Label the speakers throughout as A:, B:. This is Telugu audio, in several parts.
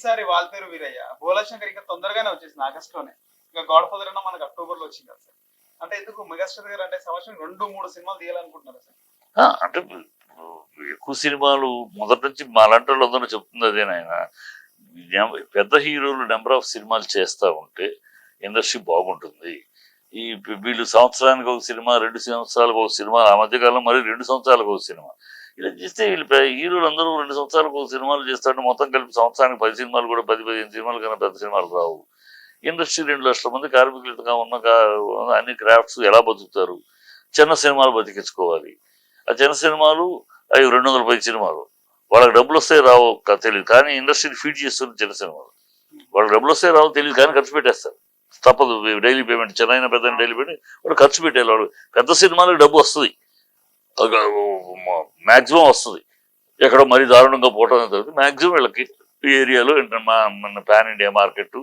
A: ఈసారి పేరు వీరయ్య. భోలాశంకర్ ఇంకా తొందరగానే వచ్చేసింది ఆగస్ట్లోనే ఇంకా గాడ్ ఫాదర్ అన్న మనకు అక్టోబర్లో వచ్చింది కదా సార్. అంటే ఎందుకు మెగాస్టార్ గారు అంటే సంవత్సరం రెండు మూడు సినిమాలు తీయాలనుకుంటున్నారు సార్?
B: అంటే ఎక్కువ సినిమాలు మొదటి నుంచి మాలాంటి వాళ్ళందరూ చెప్తుంది అదే నాయన. పెద్ద హీరోలు నెంబర్ ఆఫ్ సినిమాలు చేస్తూ ఉంటే ఇండస్ట్రీ బాగుంటుంది. ఈ వీళ్ళు సంవత్సరానికి ఒక సినిమా రెండు సంవత్సరాలకు ఒక సినిమా ఆ మధ్యకాలం మరి రెండు సంవత్సరాలకు ఒక సినిమా. ఇలా చేస్తే వీళ్ళు హీరోలు అందరూ రెండు సంవత్సరాలకు సినిమాలు చేస్తారంటే మొత్తం కలిపి సంవత్సరానికి పది సినిమాలు కూడా పది పదిహేను సినిమాలు కన్నా పెద్ద సినిమాలు రావు. ఇండస్ట్రీ రెండు లక్షల మంది కార్మికులుగా ఉన్న అన్ని క్రాఫ్ట్స్ ఎలా బతుకుతారు? చిన్న సినిమాలు బతికించుకోవాలి. ఆ చిన్న సినిమాలు అవి రెండు వందల పది సినిమాలు. వాళ్ళకి డబ్బులు వస్తే రావు తెలియదు కానీ ఇండస్ట్రీని ఫీడ్ చేస్తుంది చిన్న సినిమాలు. వాళ్ళకి డబ్బులు వస్తే రావు తెలియదు కానీ ఖర్చు పెట్టేస్తారు. తప్పదు. డైలీ పేమెంట్ చిన్న పెద్ద డైలీ పేమెంట్ వాడు ఖర్చు పెట్టేయాలి పెద్ద సినిమాలకు డబ్బు వస్తుంది. మ్యాక్సిమం వస్తుంది. ఎక్కడో మరీ దారుణంగా పోవటం జరుగుతుంది. మ్యాక్సిమం వీళ్ళకి ఈ ఏరియాలో ఏంటంటే మా- మన pan India market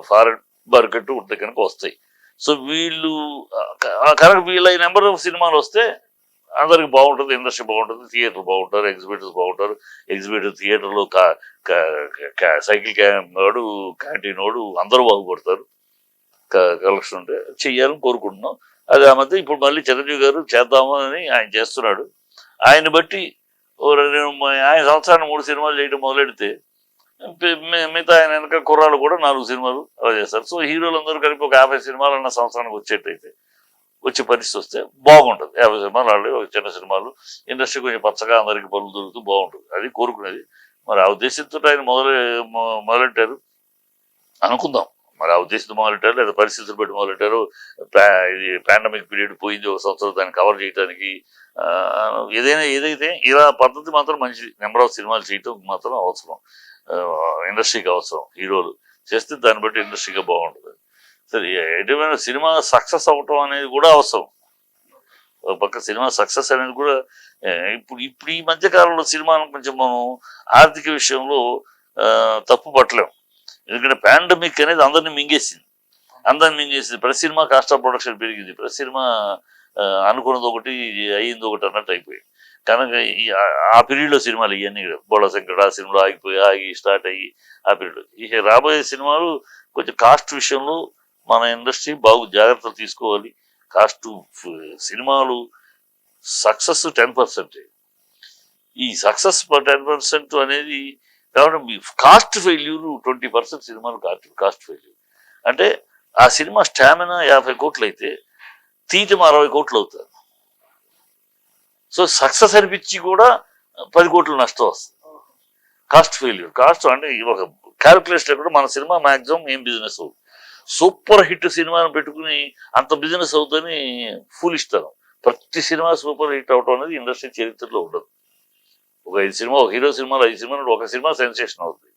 B: foreign market ఉంటే కనుక వస్తాయి. సో వీళ్ళు కనుక వీళ్ళ నెంబర్ ఆఫ్ సినిమాలు వస్తే అందరికి బాగుంటుంది ఇండస్ట్రీ బాగుంటుంది థియేటర్ బాగుంటారు ఎగ్జిబిటర్స్ బాగుంటారు. ఎగ్జిబిటర్ థియేటర్లో సైకిల్ క్యామ్ వాడు క్యాంటీన్ వాడు అందరూ బాగుపడతారు. కలెక్షన్ ఉంటే చెయ్యాలని కోరుకుంటున్నాం. అది ఆ మధ్య ఇప్పుడు మళ్ళీ చిరంజీవి గారు చేద్దాము అని ఆయన చేస్తున్నాడు. ఆయన బట్టి రెండు ఆయన సంవత్సరాన్ని మూడు సినిమాలు చేయడం మొదలెడితే మిగతా ఆయన వెనక కుర్రాలు కూడా నాలుగు సినిమాలు అలా చేస్తారు. సో హీరోలు అందరూ కలిపి ఒక యాభై సినిమాలు అన్న సంవత్సరానికి వచ్చేటైతే వచ్చే పరిస్థితి వస్తే బాగుంటుంది. యాభై సినిమాలు ఆడి ఒక చిన్న సినిమాలు. ఇండస్ట్రీ కొంచెం పచ్చగా అందరికీ పనులు దొరుకుతూ బాగుంటుంది. అది కోరుకునేది. మరి ఆ ఉద్దేశంతో ఆయన మొదలు మొదలెట్టారు అనుకుందాం. మరి ఆ ఉద్దేశంతో మొదలెట్టారు? లేదా పరిస్థితులు బట్టి మొదలెట్టారు? ఇది పాండమిక్ పీరియడ్ పోయింది ఒక సంవత్సరం దాన్ని కవర్ చేయడానికి ఏదైనా ఏదైతే ఇలా పద్ధతి మాత్రం మంచిది. నెంబర్ ఆఫ్ సినిమాలు చేయటం మాత్రం అవసరం. ఇండస్ట్రీకి అవసరం. హీరోలు చేస్తే దాన్ని బట్టి ఇండస్ట్రీగా బాగుంటుంది. సరే ఎటువంటి సినిమా సక్సెస్ అవ్వటం అనేది కూడా అవసరం. ఒక పక్క సినిమా సక్సెస్ అనేది కూడా ఇప్పుడు ఇప్పుడు ఈ మధ్య కాలంలో సినిమాను కొంచెం మనం ఆర్థిక విషయంలో తప్పు పట్టలేము ఎందుకంటే పాండమిక్ అనేది అందరిని మింగేసింది. అందరిని మింగేసింది. ప్రతి సినిమా కాస్ట్ ఆఫ్ ప్రొడక్షన్ పెరిగింది. ప్రతి సినిమా అనుకున్నది ఒకటి అయ్యింది ఒకటి అన్నట్టు అయిపోయింది. కనుక ఈ ఆ- పీరియడ్లో సినిమాలు ఇవన్నీ బోళ శంకర్ ఆ సినిమాలు ఆగిపోయి ఆగి స్టార్ట్ అయ్యి ఆ పీరియడ్ ఇక రాబోయే సినిమాలు కొంచెం కాస్ట్ విషయంలో మన ఇండస్ట్రీ బాగు జాగ్రత్తలు తీసుకోవాలి. కాస్ట్ సినిమాలు సక్సెస్ టెన్ పర్సెంటే ఈ సక్సెస్ టెన్ పర్సెంట్ అనేది కాబట్టి మీ కాస్ట్ ఫెయిల్యూర్ ట్వంటీ పర్సెంట్ సినిమాలు కాస్ట్ కాస్ట్ ఫెయిల్యూర్ అంటే ఆ సినిమా స్టామినా యాభై కోట్లు అయితే తీయటం అరవై కోట్లు అవుతుంది సో సక్సెస్ అనిపించి కూడా పది కోట్లు నష్టం వస్తుంది. కాస్ట్ ఫెయిల్యూర్ కాస్ట్ అంటే ఒక క్యాలిక్యులేషన్ కూడా మన సినిమా మాక్సిమం ఏం బిజినెస్ అవుతుంది సూపర్ హిట్ సినిమాను పెట్టుకుని అంత బిజినెస్ అవుతుందని ఫూలిస్తాను ప్రతి సినిమా సూపర్ హిట్ అవటం అనేది ఇండస్ట్రీ చరిత్రలో ఉండదు. ఒక ఐదు సినిమా ఒక హీరో సినిమాలు ఐదు సినిమాలు ఒక సినిమా సెన్సేషన్ అవుతుంది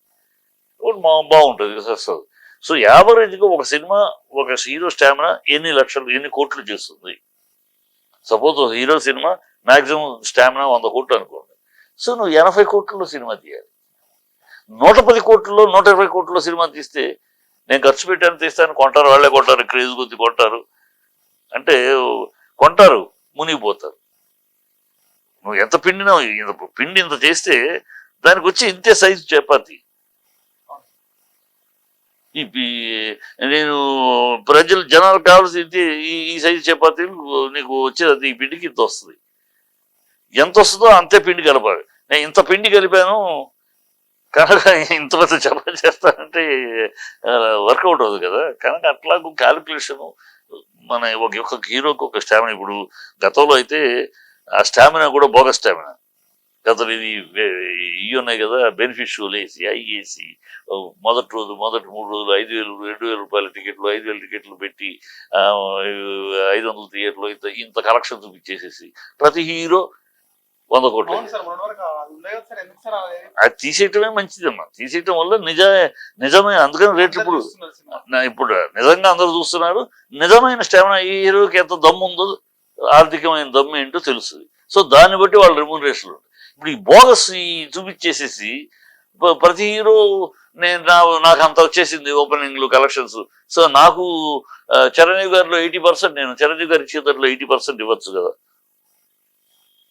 B: మా- బాగుంటుంది వస్తుంది. సో యావరేజ్గా ఒక సినిమా ఒక హీరో స్టామినా ఎన్ని లక్షలు ఎన్ని కోట్లు చేస్తుంది? సపోజ్ ఒక హీరో సినిమా మాక్సిమం స్టామినా వంద కోట్లు అనుకోండి. సో నువ్వు ఎనభై కోట్లలో సినిమా తీయాలి. నూట పది కోట్లలో నూట ఇరవై కోట్లలో సినిమా తీస్తే నేను ఖర్చు పెట్టాను తీస్తాను కొంటారు వాళ్ళే కొంటారు క్రేజ్ కొద్ది కొంటారు. అంటే కొంటారు మునిగిపోతారు. నువ్వు ఎంత పిండినా ఇంత పిండి ఇంత చేస్తే దానికి వచ్చి ఇంతే సైజు చపాతి. నేను ప్రజలు జనాలు కావాల్సింది ఈ ఈ సైజు చపాతీ నీకు వచ్చేది ఈ పిండికి ఇంత వస్తుంది. ఎంత వస్తుందో అంతే పిండి కలపాలి. నేను ఇంత పిండి కలిపాను కనుక ఇంత పెద్ద చపాతి చేస్తానంటే వర్కౌట్ అవుతుంది కదా. కనుక అట్లాగూ క్యాలిక్యులేషను మన ఒక ఒక హీరోకి ఒక స్టామినా ఇప్పుడు గతంలో అయితే ఆ స్టామినా కూడా బోగస్ స్టామినా వే- ఇవి ఉన్నాయి కదా బెనిఫిషియల్ వేసి అవి వేసి మొదటి రోజు మొదటి మూడు రోజులు ఐదు వేలు రెండు వేల రూపాయల టికెట్లు ఐదు వేల టికెట్లు పెట్టి ఐదు వందల థియేటర్లు ఇంత ఇంత కలెక్షన్ చూపించేసేసి ప్రతి హీరో వంద కోట్లు.
A: అది
B: తీసేయటమే మంచిదమ్మా. తీసేయటం వల్ల నిజ నిజమే అందుకని రేట్లు ఇప్పుడు ఇప్పుడు నిజంగా అందరూ చూస్తున్నారు. నిజమైన స్టామినా ఈ హీరోకి ఎంత దమ్ము ఉందో ఆర్థికమైన దమ్ము ఏంటో తెలుస్తుంది. సో దాన్ని బట్టి వాళ్ళ రెమ్యూనరేషన్ ఇప్పుడు ఈ బోగస్ ఈ చూపించేసేసి ప్రతి హీరో నేను నా నాకు అంత వచ్చేసింది ఓపెనింగ్లు కలెక్షన్స్ సో నాకు చిరంజీవి గారిలో ఎయిటీ పర్సెంట్ నేను చిరంజీవి గారి చేతుల్లో ఎయిటీ పర్సెంట్ ఇవ్వచ్చు కదా.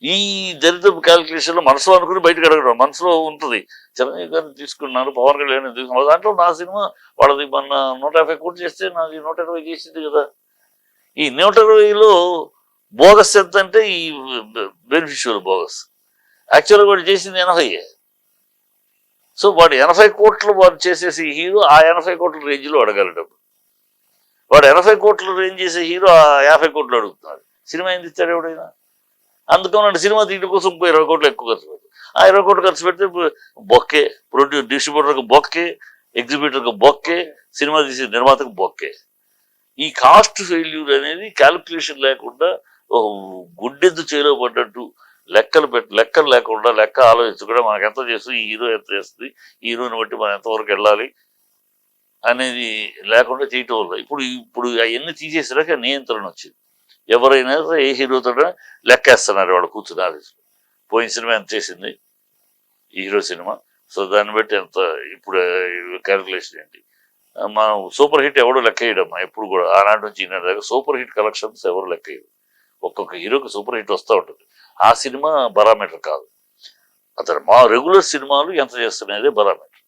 B: ఈ దరిద్రపు క్యాలిక్యులేషన్లో మనసులో అనుకుని బయటకు అడగడం మనసులో ఉంటుంది. చిరంజీవి గారిని తీసుకున్నాను పవన్ కళ్యాణ్ తీసుకున్నాను. దాంట్లో నా సినిమా వాళ్ళది మన నూట యాభై కోట్లు చేస్తే నాది నూట ఇరవై చేసింది కదా. ఈ నూట ఇరవైలో బోగస్ ఎంత అంటే ఈ బెనిఫిషియల్ బోగస్. యాక్చువల్గా వాడు చేసింది ఎనభై. సో వాడు ఎనభై కోట్లు వాడు చేసేసి హీరో ఆ ఎనభై కోట్ల రేంజ్లో అడగలడు వాడు ఎనభై కోట్లు రేంజ్ చేసే హీరో ఆ యాభై కోట్లు అడుగుతున్నాడు. సినిమా ఏంది ఇచ్చాడు ఎవడైనా? అందుకని సినిమా తీయడం కోసం ఇంకో ఇరవై కోట్లు ఎక్కువ ఖర్చు పెడతాడు. ఆ ఇరవై కోట్లు ఖర్చు పెడితే బొక్కే. ప్రొడ్యూస్ డిస్ట్రిబ్యూటర్కి బొక్కే ఎగ్జిబ్యూటర్కి బొక్కే సినిమా తీసే నిర్మాతకు బొక్కే. ఈ కాస్ట్ ఫెయిల్యూర్ అనేది క్యాలిక్యులేషన్ లేకుండా గుడ్డెద్దు చేలో పడ్డట్టు లెక్కలు పెట్టి లెక్కలు లేకుండా లెక్క ఆలోచించకుండా మనకు ఎంత చేస్తుంది ఈ హీరో ఎంత చేస్తుంది హీరోని బట్టి మనం ఎంతవరకు వెళ్ళాలి అనేది లేకుండా చేయటం వల్ల. ఇప్పుడు ఇప్పుడు అవన్నీ తీసేసాక నియంత్రణ వచ్చింది. ఎవరైనా ఏ హీరోతో లెక్కేస్తున్నారు వాళ్ళు కూర్చుని ఆలోచించు పోయిన సినిమా ఎంత చేసింది? ఈ హీరో సినిమా. సో దాన్ని బట్టి ఎంత ఇప్పుడు క్యాలిక్యులేషన్ ఏంటి? మనం సూపర్ హిట్ ఎవడు లెక్క వేయడమ్మా ఎప్పుడు కూడా ఆనాటి నుంచి ఈనాటి దాకా సూపర్ హిట్ కలెక్షన్స్ ఎవరు లెక్క వేయడం ఒక్కొక్క హీరోకి సూపర్ హిట్ వస్తూ ఉంటుంది. ఆ సినిమా బరామీటర్ కాదు. అతను మా రెగ్యులర్ సినిమాలు ఎంత చేస్తున్నాయి బరామీటర్.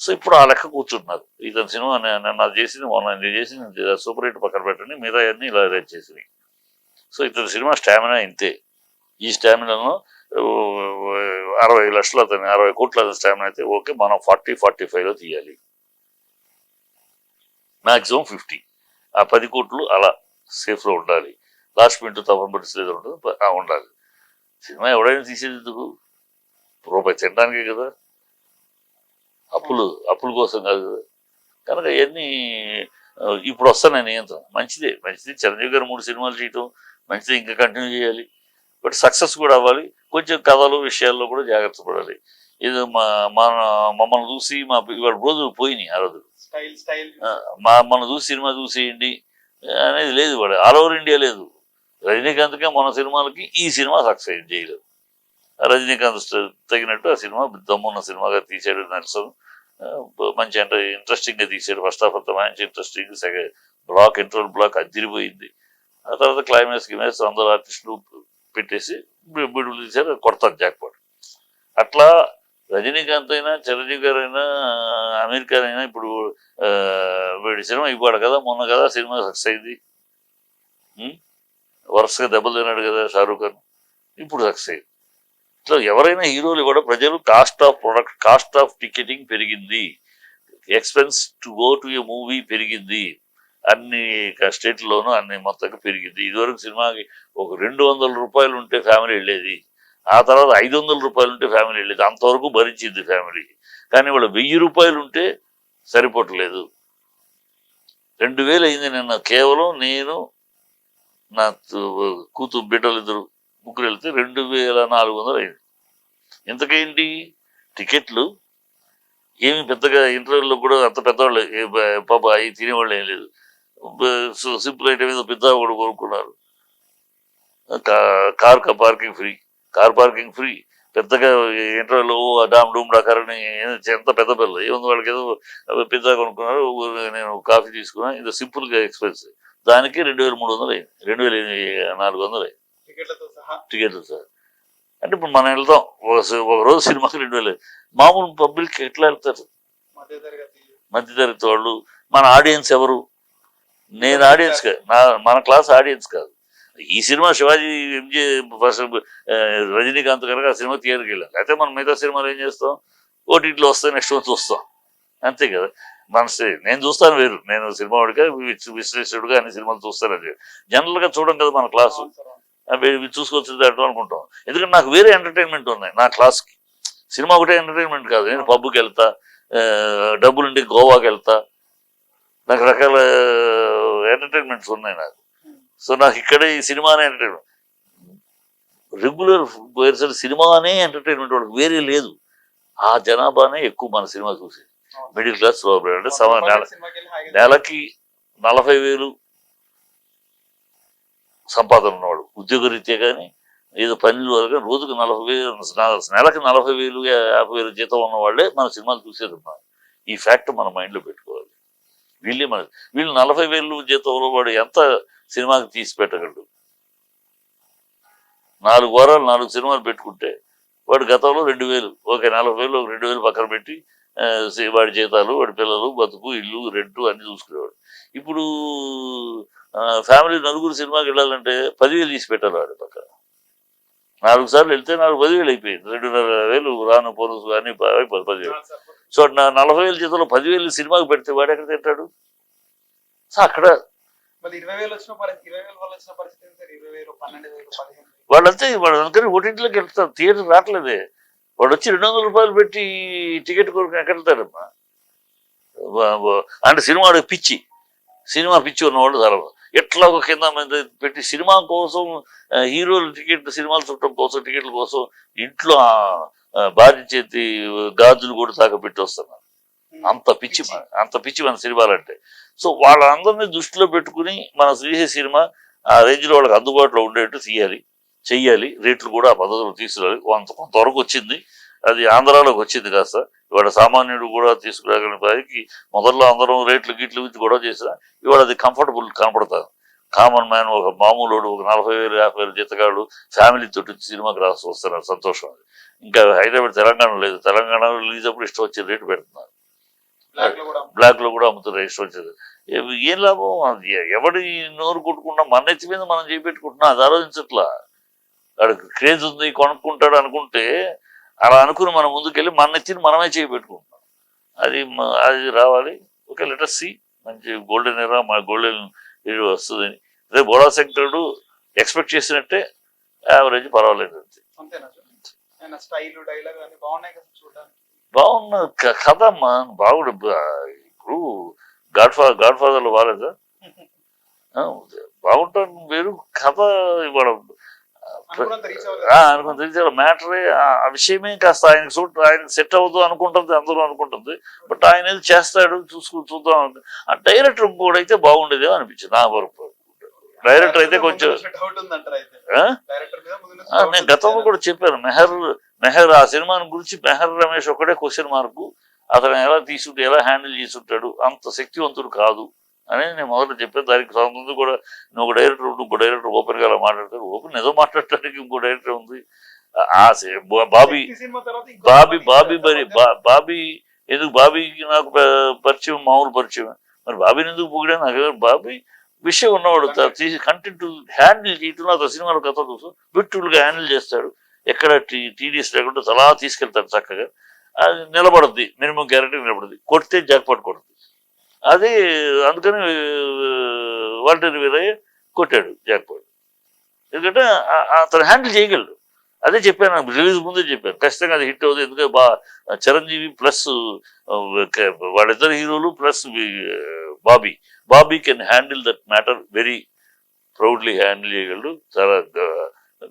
B: సో ఇప్పుడు ఆ లెక్క కూర్చుంటున్నారు. ఇతని సినిమా నేను అది చేసింది మొన్న ఇది చేసింది సూపర్ హిట్ పక్కన పెట్టండి మిగతా అన్ని ఇలా అరేంజ్ చేసినాయి. సో ఇతని సినిమా స్టామినా ఇంతే. ఈ స్టామినాలో అరవై లక్షలు అతని అరవై కోట్ల స్టామినా అయితే ఓకే మనం ఫార్టీ ఫార్టీ ఫైవ్లో తీయాలి. Maximum fifty. ఆ పది కోట్లు అలా సేఫ్లో ఉండాలి. లాస్ట్ మినిట్ తప్పని పరిస్థితి ఆ ఉండాలి. సినిమా ఎవడైనా తీసేది ఎందుకు? రూపాయి తినడానికే కదా. అప్పులు అప్పుల కోసం కాదు కదా. కనుక ఇవన్నీ ఇప్పుడు వస్తున్నాయి నియంత్రణ. మంచిదే మంచిది. చిరంజీవి గారు మూడు సినిమాలు చేయటం మంచిది ఇంకా కంటిన్యూ చేయాలి. బట్ సక్సెస్ కూడా అవ్వాలి. కొంచెం కథలు విషయాల్లో కూడా జాగ్రత్త పడాలి. ఇది మా మన మమ్మల్ని చూసి మా ఇవాళ రోజులు పోయినాయి ఆ రోజులు ఆ, మా మన చూసి సినిమా చూసేయండి. అనేది లేదు వాడు. ఆల్ ఓవర్ ఇండియా లేదు. రజనీకాంత్కే మన సినిమాలకి ఈ సినిమా సక్సెస్ చేయలేదు. రజనీకాంత్ తగినట్టు ఆ సినిమా దమ్మున్న సినిమాగా తీసాడు నెల్సన్. మంచి అంటే ఇంట్రెస్టింగ్గా తీసాడు ఫస్ట్ హాఫ్ అంతా మంచి interesting second block interval block అదిరిపోయింది. ఆ తర్వాత క్లైమాక్స్ గిమాక్స్ అందరు ఆర్టిస్టులు పెట్టేసి బి- బిడులు తీశారు కొడతారు జాక్పాట్ అట్లా రజనీకాంత్ అయినా చిరంజీవి గారు అయినా అమీర్ ఖాన్ అయినా ఇప్పుడు వీడి సినిమా ఇవ్వడు కదా మొన్న కదా సినిమా సక్సెస్ అయింది. వరుసగా దెబ్బలు తిన్నాడు కదా షారూఖ్ ఖాన్. ఇప్పుడు సక్సెస్ అయ్యింది ఇట్లా ఎవరైనా హీరోలు కూడా ప్రజలు cost of product cost of ticketing పెరిగింది. Expense to go to a movie పెరిగింది. అన్ని స్టేట్లోనూ అన్ని మొత్తంగా పెరిగింది. ఇదివరకు సినిమాకి ఒక రెండు వందల రూపాయలు ఉంటే ఫ్యామిలీ వెళ్ళేది. ఆ తర్వాత ఐదు వందల రూపాయలు ఉంటే ఫ్యామిలీ వెళ్ళేది. అంతవరకు భరించింది ఫ్యామిలీ కానీ వాళ్ళు వెయ్యి రూపాయలు ఉంటే సరిపోవట్లేదు. రెండు వేలు అయింది నిన్న. కేవలం నేను నా కూతురు బిడ్డలు ఇద్దరు ముగ్గురు వెళ్తే రెండు వేల నాలుగు వందలు అయింది. ఇంతకేంటి టికెట్లు? ఏమి పెద్దగా ఇంటర్వ్యూలో కూడా అంత పెద్దవాళ్ళు పాప అవి తినేవాళ్ళు ఏం లేదు. సింపుల్ ఐటమ్ ఏదో పెద్ద కూడా కొనుక్కున్నారు car parking free. Car parking free. పెద్దగా ఇంటర్వ్యూలో డామ్ డూమ్ డకారని ఎంత పెద్ద పిల్ల. ఏముంది వాళ్ళకి ఏదో పిజ్జా కొనుక్కున్నారు నేను కాఫీ తీసుకున్నా. ఇది సింపుల్గా ఎక్స్పెన్స్ దానికి రెండు వేల మూడు వందలు అయింది. రెండు వేల నాలుగు వందలు అయింది. టికెట్లు సార్. అంటే ఇప్పుడు మనం వెళ్తాం. ఒక రోజు సినిమాకి రెండు వేలు మామూలు పబ్లిక్ ఎట్లా వెళ్తారు?
A: మధ్య తరగతి
B: మధ్యతరగతి వాళ్ళు మన ఆడియన్స్ ఎవరు? నేను ఆడియన్స్ కాదు నా మన క్లాస్ ఆడియన్స్ కాదు. ఈ సినిమా శివాజీ ఎంజే ఫస్ట్ రజనీకాంత్ కనుక ఆ సినిమా థియేటర్కి వెళ్ళాం అయితే మనం మిగతా సినిమాలు ఏం చేస్తాం? ఓటీటీలో వస్తే నెక్స్ట్ మంత్ చూస్తాం. అంతే కదా? మన నేను చూస్తాను వేరు. నేను సినిమా వాడిగా విశ్లేషకుడిగా అన్ని సినిమాలు చూస్తాను అది జనరల్గా కదా మన క్లాసు.
A: అవును సార్,
B: అనుకుంటాం. ఎందుకంటే నాకు వేరే ఎంటర్టైన్మెంట్ ఉన్నాయి నా క్లాస్కి. సినిమా ఒకటే ఎంటర్టైన్మెంట్ కాదు. నేను పబ్కి వెళ్తా డబ్బులుండి గోవాకి వెళ్తా. రకరకాల ఎంటర్టైన్మెంట్స్ ఉన్నాయి నాకు. సో నాకు ఇక్కడే ఈ సినిమానే ఎంటర్టైన్మెంట్ రెగ్యులర్ వేరే సినిమానే ఎంటర్టైన్మెంట్ వాళ్ళకి వేరే లేదు. ఆ జనాభానే ఎక్కువ మన సినిమా చూసేది. మిడిల్ క్లాస్ అంటే సమ నెల నెలకి నలభై వేలు సంపాదన ఉన్నవాడు. ఉద్యోగరీత్యా కానీ ఏదో పనులు వరకు రోజుకు నలభై వేలు నెలకి నలభై వేలు యాభై వేలు జీతం ఉన్న వాళ్ళే మన సినిమాలు చూసేది ఉన్నారు ఈ ఫ్యాక్ట్ మన మైండ్లో పెట్టుకోవాలి. వీళ్ళే మన వీళ్ళు నలభై వేలు జీతంలో వాడు ఎంత సినిమాకి తీసి పెట్టగలడు. నాలుగు వారాలు నాలుగు సినిమాలు పెట్టుకుంటే వాడు గతంలో రెండు వేలు ఓకే నలభై వేలు ఒక రెండు వేలు పక్కన పెట్టి వాడి జీతాలు వాడి పిల్లలు బతుకు ఇల్లు రెంటు అన్ని చూసుకునేవాడు. ఇప్పుడు ఫ్యామిలీ నలుగురు సినిమాకి వెళ్ళాలంటే పదివేలు తీసి పెట్టాలి వాడి పక్కన. నాలుగు సార్లు వెళ్తే నాలుగు పదివేలు అయిపోయింది. రెండున్నర వేలు రాను పోలీసు కానీ పది పదివేలు. సో నా నలభై వేల జీతంలో పదివేలు సినిమాకి పెడితే వాడు ఎక్కడ తింటాడు? సో అక్కడ వాళ్ళంతే వాడు అందుకని ఓటింట్లోకి వెళ్తారు. థియేటర్ రావట్లేదే. వాడు వచ్చి రెండు వందల రూపాయలు పెట్టి టికెట్ కొరకు ఎక్కడతారమ్మా అంటే సినిమా పిచ్చి. సినిమా పిచ్చి ఉన్నవాళ్ళు చాలా ఎట్లా ఒక కింద మీద పెట్టి సినిమా కోసం హీరోలు టికెట్ సినిమాలు చూడటం కోసం టికెట్ల కోసం ఇంట్లో బాధించేది భార్య చేతి గాజులు కూడా తాక పెట్టి వస్తున్నారు. అంత పిచ్చి మన- అంత పిచ్చి మన సినిమాలు అంటే సో వాళ్ళందరినీ దృష్టిలో పెట్టుకుని మన శ్రీహరి సినిమా ఆ రేంజ్లో వాళ్ళకి అందుబాటులో ఉండేట్టు తీయాలి చెయ్యాలి. రేట్లు కూడా ఆ పద్ధతిలో తీసుకురాలి. కొంత కొంతవరకు వచ్చింది. అది ఆంధ్రాలోకి వచ్చింది కాస్త. ఇవాళ సామాన్యుడు కూడా తీసుకురాగలిగిన పైకి మొదట్లో అందరం రేట్లు గిట్లు గురించి గొడవ చేసినా ఇవాళ అది కంఫర్టబుల్ కనపడతారు. కామన్ మ్యాన్ ఒక మామూలు ఒక నలభై వేలు యాభై వేలు జీతగాడు ఫ్యామిలీ తోటి సినిమాకి రాసి వస్తున్నారు. సంతోషం ఇంకా హైదరాబాద్ తెలంగాణ లేదు. తెలంగాణలో రిలీజ్ అప్పుడు ఇష్టం వచ్చే రేటు పెడుతున్నారు.
A: బ్లాక్లో కూడా
B: అమ్ముతారు వచ్చేది. ఏ- లాభం? ఎవడి నోరు కొట్టుకున్నా మన నెత్తి మీద మనం చేపెట్టుకుంటున్నా అది ఆలోచించట్లా. వాడికి క్రేజ్ ఉంది కొనుక్కుంటాడు అనుకుంటే అలా అనుకుని మనం ముందుకెళ్ళి మన నెత్తిని మనమే చేపెట్టుకుంటున్నాం. అది అది రావాలి. ఓకే లెటర్ సి మంచి గోల్డెన్ ఎరా మా గోల్డెన్ ఇది వస్తుంది అదే బోడా సెక్టర్ ఎక్స్పెక్ట్ చేసినట్టే యావరేజ్ పర్వాలేదు అంతే.
A: స్టైల్ డైలాగ్ బాగున్నాయి కదా చూడడానికి?
B: బాగున్న కథ అమ్మా బాగుండు ఇప్పుడు గాడ్ ఫాదర్ గాడ్ ఫాదర్లో బాగాలేదా బాగుంటాను వేరు కథ ఇవ్వడం.
A: అనుకున్నంత రీచ్
B: ఆ,
A: అవ్వలేదు.
B: అనుకుని తెలిసారు మ్యాటరే ఆ విషయమే కాస్త ఆయనకు సూట్ ఆయనకు సెట్ అవ్వదు అనుకుంటుంది అందరూ అనుకుంటుంది. బట్ ఆయన ఏది చేస్తాడు చూసుకుని చూద్దాం. ఆ డైరెక్టర్ కూడా అయితే బాగుండేదేమో అనిపించింది నా వరకు. డైరెక్టర్ అయితే కొంచెం నేను. గతంలో కూడా చెప్పాను మెహర్ మెహర్ ఆ సినిమాని గురించి మెహర్ రమేష్ ఒకటే క్వశ్చన్ మార్కు అతను ఎలా తీసుకుంటే ఎలా హ్యాండిల్ చేసుంటాడు అంత శక్తివంతుడు కాదు అని నేను మొదట చెప్పాను. దానికి ముందు కూడా. నువ్వు ఒక డైరెక్టర్ ఇంకో డైరెక్టర్ ఓపెన్గా అలా మాట్లాడతాడు ఓపెన్ నిజం మాట్లాడటానికి ఇంకో డైరెక్టర్ ఉంది. బాబీ బాబీ బాబీ మరి బాబీ ఎందుకు? బాబీకి నాకు పరిచయం మామూలు పరిచయం. మరి బాబీని ఎందుకు పొగిడా? నాకు? బాబీ విషయం ఉన్నవాడు. తీసి కంటెంట్ హ్యాండిల్ చేయటంలో అతను సినిమాలో కథ చూసు బ్యూటిఫుల్గా హ్యాండిల్ చేస్తాడు. ఎక్కడ టీడీఎస్ లేకుండా అలా తీసుకెళ్తాడు చక్కగా. అది నిలబడుద్ది మినిమం గ్యారెంటీ నిలబడుద్ది. కొడితే జాక్పాట్ కొడుతుంది అది అందుకని వాలంటీర్ వీరయ్య కొట్టాడు జాక్పాట్. ఎందుకంటే అతను హ్యాండిల్ చేయగలడు. అదే చెప్పాను రిలీజ్ ముందే చెప్పాను. ఖచ్చితంగా అది హిట్ అవుతుంది. ఎందుకంటే బా చిరంజీవి ప్లస్ వాళ్ళిద్దరు హీరోలు plus Bobby. Bobby can handle that matter very proudly handle చేయగలడు. చాలా ఆ,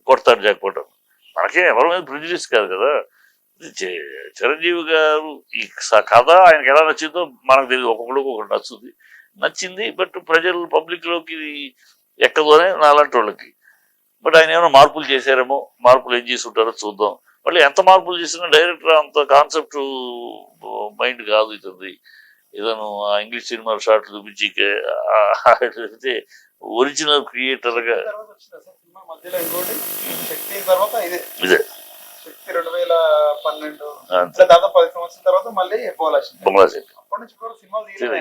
B: కొడతాడు జాక్పోవటం మనకే ఎవరి మీద ప్రిజుడిస్ కాదు కదా చిరంజీవి గారు ఈ కథ ఆయనకి ఎలా నచ్చిందో మనకు తెలియదు ఒక్కొక్కడికి ఒకటి నచ్చుతుంది నచ్చింది బట్ ప్రజలు పబ్లిక్లోకి ఇది ఎక్కదోనే నాలాంటి వాళ్ళకి బట్ ఆయన ఏమైనా మార్పులు చేశారేమో మార్పులు ఏం చేసి ఉంటారో చూద్దాం మళ్ళీ ఎంత మార్పులు చేసినా డైరెక్టర్ అంత కాన్సెప్ట్ మైండ్ కాదు ఇతుంది ఏదైనా ఇంగ్లీష్ సినిమా షార్ట్లు చూపించి ఒరిజినల్
A: క్రియేటర్గా ఇదే.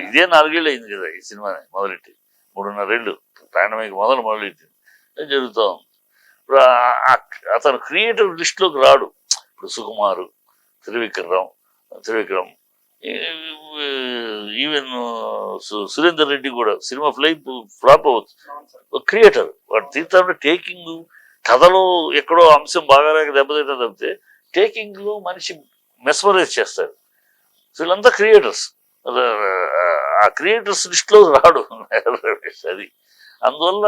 B: ఇదే. నాలుగేళ్ళు అయింది కదా ఈ సినిమా మొదలెట్టి. మూడున్నరేళ్ళు పాండమిక్ మొదలు మొదలెట్టింది జరుగుతా ఉంది? ఇప్పుడు అతను క్రియేటివ్ లిస్ట్లోకి రాడు. ఇప్పుడు సుకుమారు త్రివిక్రమ్ త్రివిక్రమ్ ఈవెన్ సురేందర్ రెడ్డి కూడా సినిమా ఫ్లైప్ ఫ్లాప్ అవ్వచ్చు. ఒక క్రియేటర్. వాడు తీర్థంలో టేకింగ్ కథలో ఎక్కడో అంశం బాగాలేక దెబ్బతింటే తప్పితే టేకింగ్లో మనిషి మెస్మరైజ్ చేస్తారు వీళ్ళంతా క్రియేటర్స్. ఆ క్రియేటర్స్ లిస్ట్లో రాడు. అది. అందువల్ల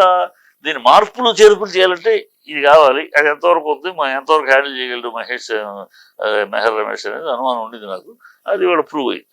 B: దీని మార్పులు చేర్పులు చేయాలంటే ఇది కావాలి. అది ఎంతవరకు వస్తుంది మా ఎంతవరకు హ్యాండిల్ చేయగలడు మహేష్ మెహర్ రమేష్ అనేది అనుమానం ఉండింది నాకు. అది కూడా ప్రూవ్ అయింది.